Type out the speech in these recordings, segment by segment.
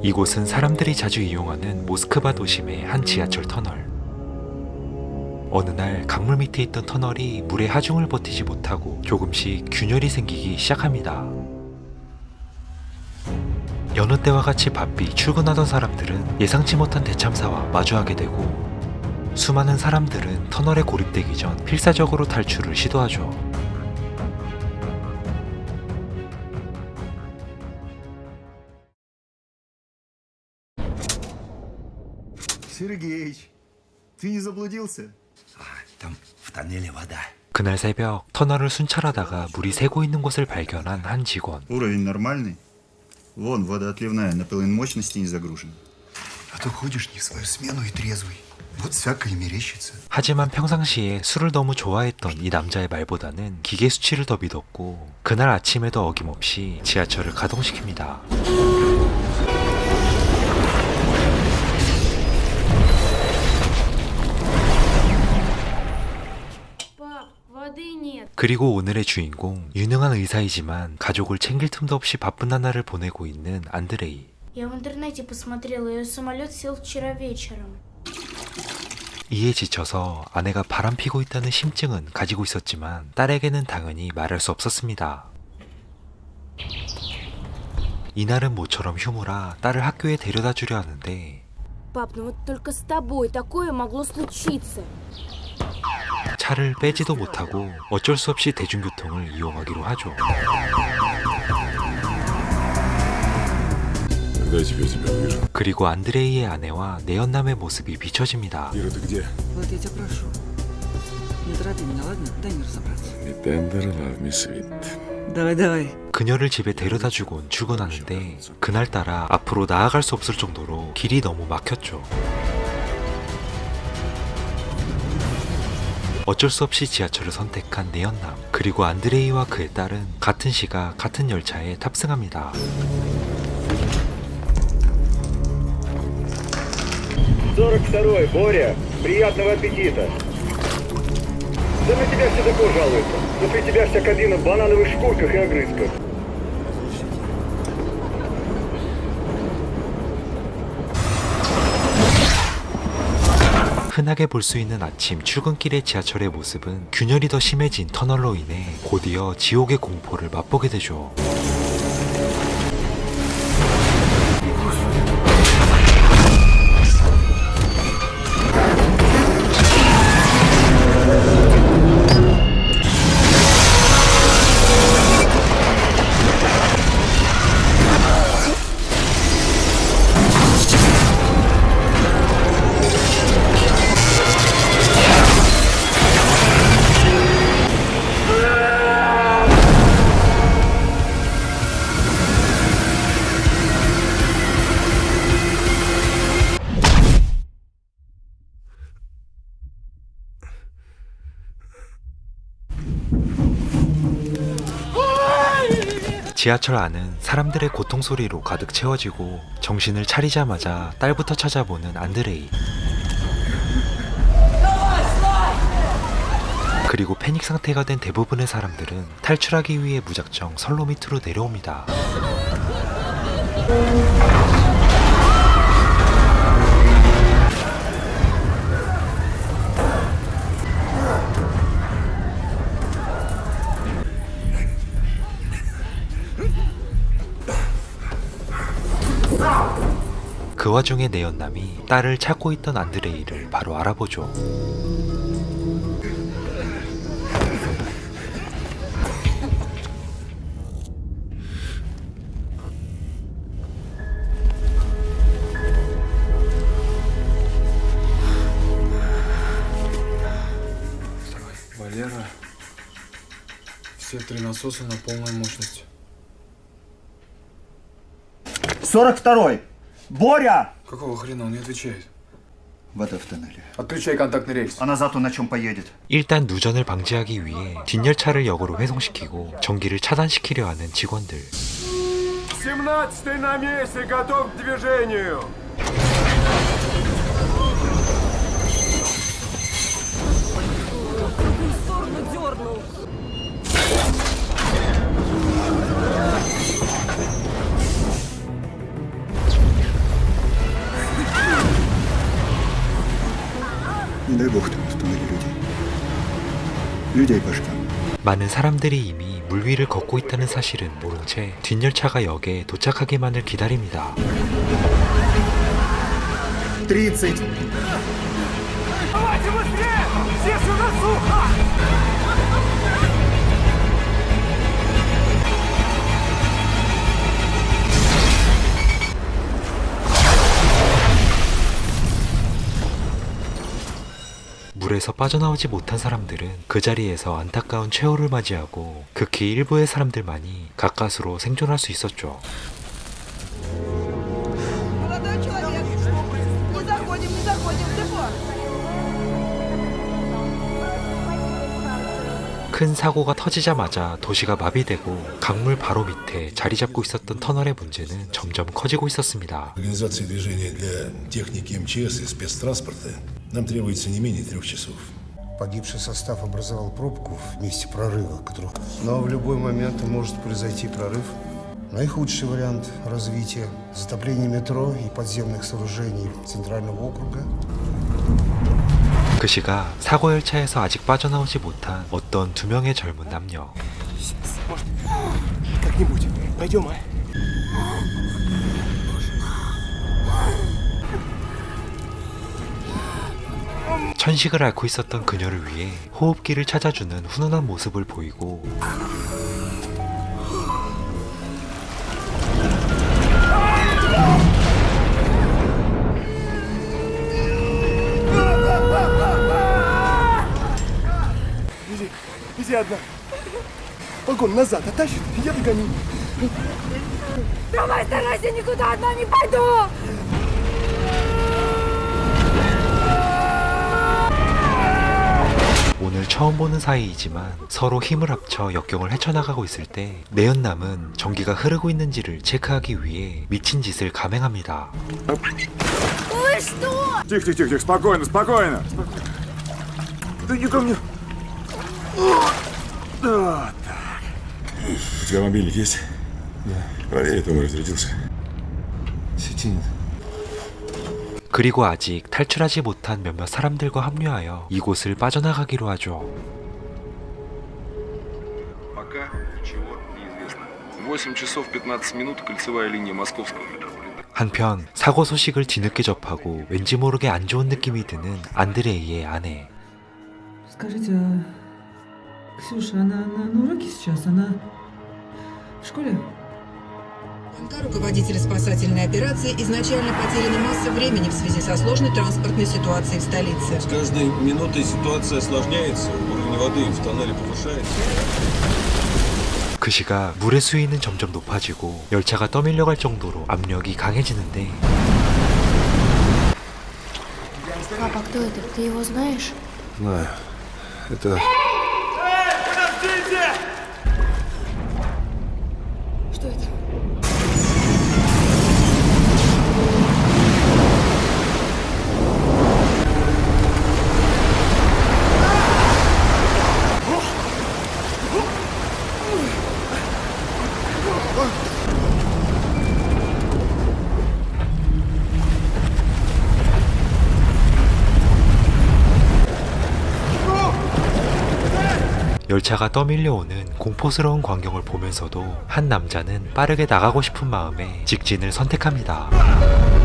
이곳은 사람들이 자주 이용하는 모스크바 도심의 한 지하철 터널. 어느 날 강물 밑에 있던 터널이 물의 하중을 버티지 못하고 조금씩 균열이 생기기 시작합니다. 여느 때와 같이 바삐 출근하던 사람들은 예상치 못한 대참사와 마주하게 되고 수많은 사람들은 터널에 고립되기 전 필사적으로 탈출을 시도하죠. Сергеич, ты не заблудился? А, там в тоннеле вода. 그날 새벽 터널을 순찰하다가 물이 새고 있는 곳을 발견한 한 직원. Уровень нормальный. Вон, водоотливная на половину мощности не загружена. А то ходишь не в свою смену и трезвый. Вот всякое мерещится. 하지만 평상시에 술을 너무 좋아했던 이 남자의 말보다는 기계 수치를 더 믿었고 그날 아침에도 어김없이 지하철을 가동시킵니다. 그리고 오늘의 주인공 유능한 의사이지만 가족을 챙길 틈도 없이 바쁜 나날을 보내고 있는 안드레이. Я в интернете посмотрела, ее самолет сел вчера вечером. 이에 지쳐서 아내가 바람 피고 있다는 심증은 가지고 있었지만 딸에게는 당연히 말할 수 없었습니다. 이날은 모처럼 휴무라 딸을 학교에 데려다 주려 하는데 Пап, ну вот только с тобой такое могло случиться. 차를 빼지도 못하고 어쩔 수 없이 대중교통을 이용하기로 하죠. 그리고 안드레이의 아내와 내연남의 모습이 비춰집니다. 그녀를 집에 데려다 주곤 출근하는데 그날따라 앞으로 나아갈 수 없을 정도로 길이 너무 막혔죠. 어쩔 수 없이 지하철을 선택한 내연남 그리고 안드레이와 그의 딸은 같은 시각 같은 열차에 탑승합니다. Сорок второй, Боря, приятного аппетита. Да на тебя все такое жалуются. После тебя вся кабина в банановых шкурках и огрызках. 흔하게 볼 수 있는 아침 출근길의 지하철의 모습은 균열이 더 심해진 터널로 인해 곧이어 지옥의 공포를 맛보게 되죠. 지하철 안은 사람들의 고통 소리로 가득 채워지고 정신을 차리자마자 딸부터 찾아보는 안드레이. 그리고 패닉 상태가 된 대부분의 사람들은 탈출하기 위해 무작정 선로 밑으로 내려옵니다. 그 와중에 내연남이 딸을 찾고 있던 안드레이를 바로 알아보죠. Валера, все три насоса на полную мощность. 42-й! Боря! Какого хрена он не отвечает? Вода в тоннеле. Отключай контактный рельс. А назад он на чем поедет? 일단 누전을 방지하기 위해 뒷열차를 역으로 회송시키고 전기를 차단시키려 하는 직원들. 17 на месте, готов к движению. Не дай бог там останови людей. Людей по шкафу. 많은 사람들이 이미 물 위를 걷고 있다는 사실은 모른 채 뒷열차가 역에 도착하기만을 기다립니다. 30. 물에서 빠져나오지 못한 사람들은 그 자리에서 안타까운 최후를 맞이하고 극히 일부의 사람들만이 가까스로 생존할 수 있었죠. 큰 사고가 터지자마자 도시가 마비되고 강물 바로 밑에 자리 잡고 있었던 터널의 문제는 점점 커지고 있었습니다. Организации движения для техники МЧС и спецтранспорта нам требуется не менее трех часов. Погибший состав образовал пробку в месте прорыва, который... но в любой момент может произойти прорыв. Наихудший вариант развития – затопление метро и подземных сооружений Центрального округа. 그 시각 사고 열차에서 아직 빠져나오지 못한 어떤 두 명의 젊은 남녀. Как-нибудь. Пойдем, а? 천식을 앓고 있었던 그녀를 위해 호흡기를 찾아주는 훈훈한 모습을 보이고 Иди одна. Вагон назад оттащит, я догоню. Давай, старайся, никуда одна не пойду. 오늘 처음 보는 사이이지만 서로 힘을 합쳐 역경을 헤쳐나가고 있을 때 내연남은 전기가 흐르고 있는지를 체크하기 위해 미친 짓을 감행합니다. Тихо, тихо, тихо, спокойно, спокойно. Да не ко мне. У тебя мобильник есть? Да. Проверь, это он разрядился. Сети нет. 그리고 아직 탈출하지 못한 몇몇 사람들과 합류하여 이곳을 빠져나가기로 하죠. Пока ничего не известно. 8 часов 15 минут кольцевая линия московского метрополитена. 한편 사고 소식을 뒤늦게 접하고 왠지 모르게 안 좋은 느낌이 드는 안드레이의 아내. Скажите, а Ксюша, она на, на уроке сейчас? Она в школе? Руководители спасательной операции изначально потеряна масса времени в связи со сложной транспортной ситуацией в столице. С каждой минутой ситуация осложняется, уровень воды в тоннеле повышается. 그 시각 물의 수위는 점점 높아지고 열차가 떠밀려갈 정도로 압력이 강해지는데 Папа, кто это? Ты его знаешь? Знаю. Это Что это? 열차가 떠밀려오는 공포스러운 광경을 보면서도 한 남자는 빠르게 나가고 싶은 마음에 직진을 선택합니다.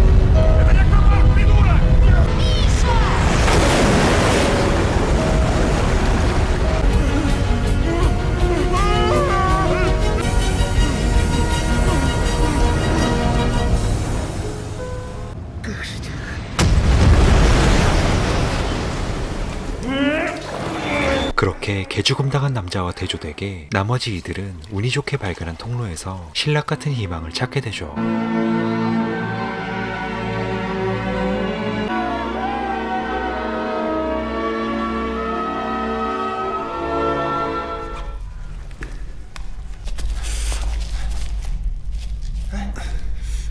그렇게 개죽음 당한 남자와 대조되게 나머지 이들은 운이 좋게 발견한 통로에서 신락 같은 희망을 찾게 되죠.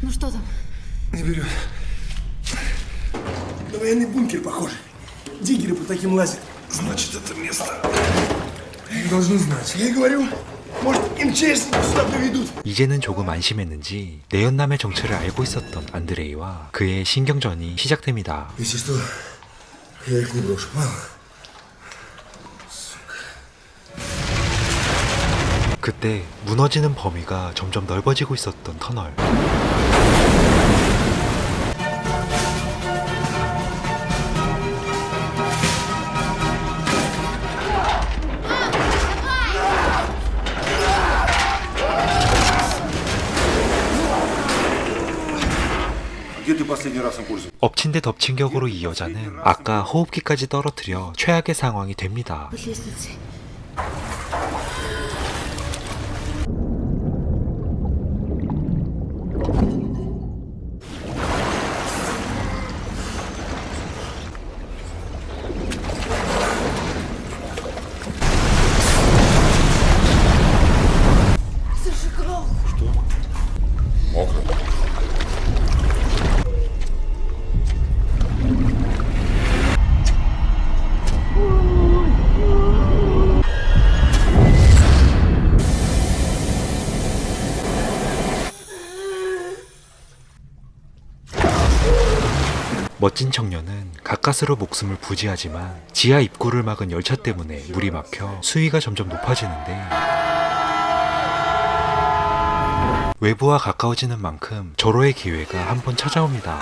Ну что там? Не берет. На военный бункер похоже. Диггеры по таким лазят. Я и говорю, может, МЧСники сюда приведут. 이제는 조금 안심했는지 내연남의 정체를 알고 있었던 안드레이와 그의 신경전이 시작됩니다. Если что, Я их не брошу, понял? 그때 무너지는 범위가 점점 넓어지고 있었던 터널. 엎친 데 덮친 격으로 이 여자는 아까 호흡기까지 떨어뜨려 최악의 상황이 됩니다. 멋진 청년은 가까스로 목숨을 부지하지만 지하 입구를 막은 열차 때문에 물이 막혀 수위가 점점 높아지는데 외부와 가까워지는 만큼 절호의 기회가 한 번 찾아옵니다.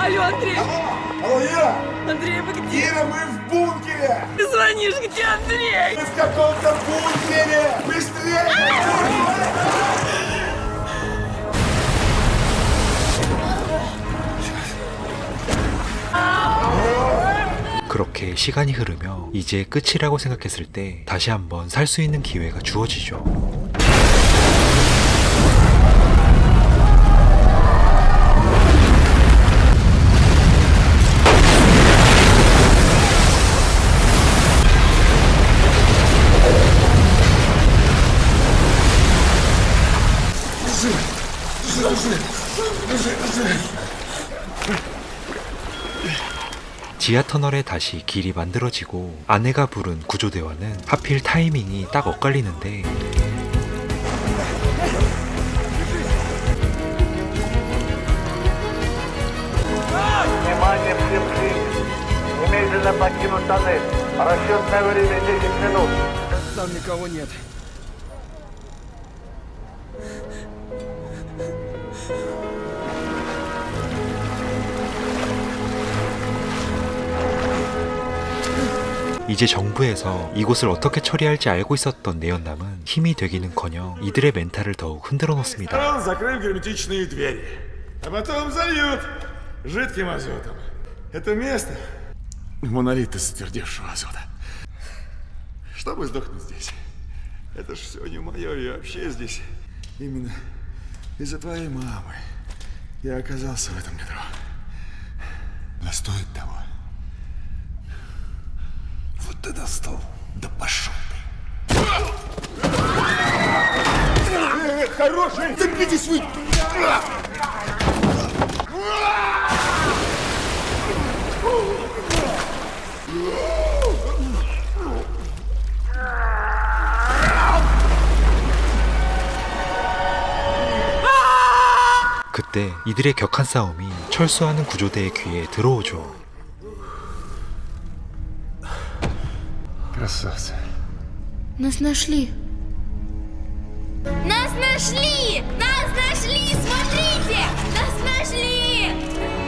Алло, Андрей! Алло, Ира! Андрей, вы где? Ира, мы в бункере! Ты звонишь, где Андрей? Мы в каком-то бункере! Быстрее! 그렇게 시간이 흐르며 이제 끝이라고 생각했을 때 다시 한번 살 수 있는 기회가 주어지죠. 지하 터널에 다시 길이 만들어지고 아내가 부른 구조대원은 하필 타이밍이 딱 엇갈리는데 Внимание всем клиникам. Немедленно покинуть тоннель. Расчетное время 10 минут. Там никого нет. 이제 정부에서 이곳을 어떻게 처리할지 알고 있었던 내연남은 힘이 되기는커녕 이들의 멘탈을 더욱 흔들어 놓습니다. закрыв герметичные двери. А потом зальют жидким азотом. Это место — монолит из затвердевшего азота. Чтобы сдохнуть здесь. Это ж все не мое, и вообще здесь именно из-за твоей мамы я оказался в этом метро. Но стоит того. Вот ты достал. Да пошел ты. Хороший! Цепитесь вы! 그때 이들의 격한 싸움이 철수하는 구조대의 귀에 들어오죠. Красавцы. Нас нашли. Нас нашли! Нас нашли! Смотрите! Нас нашли!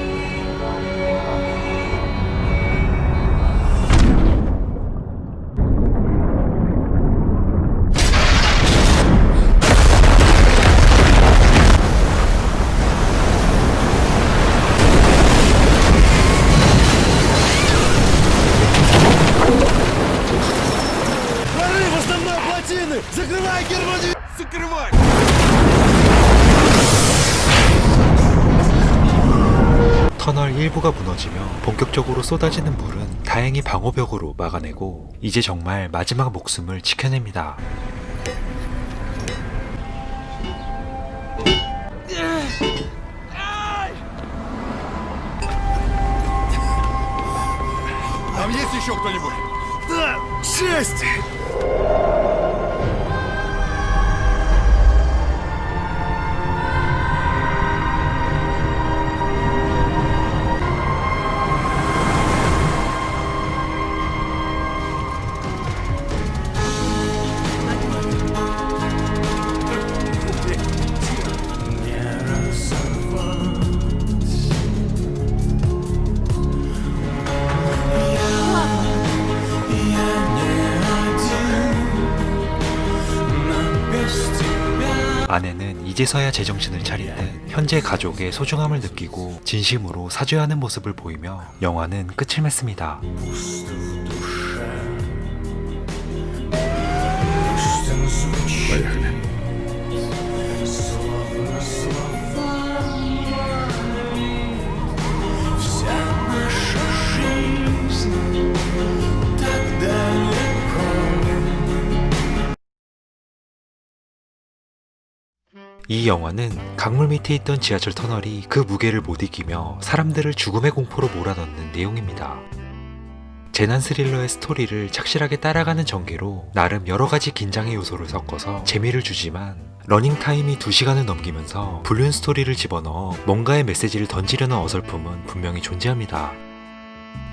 본격적으로 쏟아지는 물은 다행히 방호벽으로 막아내고 이제 정말 마지막 목숨을 지켜냅니다. Там есть еще кто-нибудь? Да, шесть! 이제서야 제정신을 차린 듯 현재 가족의 소중함을 느끼고 진심으로 사죄하는 모습을 보이며 영화는 끝을 맺습니다. 이 영화는 강물 밑에 있던 지하철 터널이 그 무게를 못 이기며 사람들을 죽음의 공포로 몰아넣는 내용입니다. 재난 스릴러의 스토리를 착실하게 따라가는 전개로 나름 여러 가지 긴장의 요소를 섞어서 재미를 주지만 러닝타임이 2시간을 넘기면서 불륜 스토리를 집어넣어 뭔가의 메시지를 던지려는 어설픔은 분명히 존재합니다.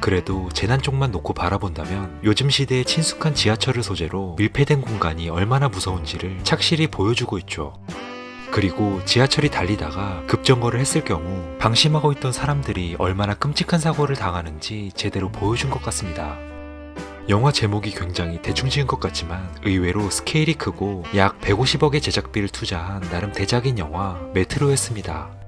그래도 재난 쪽만 놓고 바라본다면 요즘 시대의 친숙한 지하철을 소재로 밀폐된 공간이 얼마나 무서운지를 착실히 보여주고 있죠. 그리고 지하철이 달리다가 급정거를 했을 경우 방심하고 있던 사람들이 얼마나 끔찍한 사고를 당하는지 제대로 보여준 것 같습니다. 영화 제목이 굉장히 대충 지은 것 같지만 의외로 스케일이 크고 약 150억의 제작비를 투자한 나름 대작인 영화 메트로였습니다.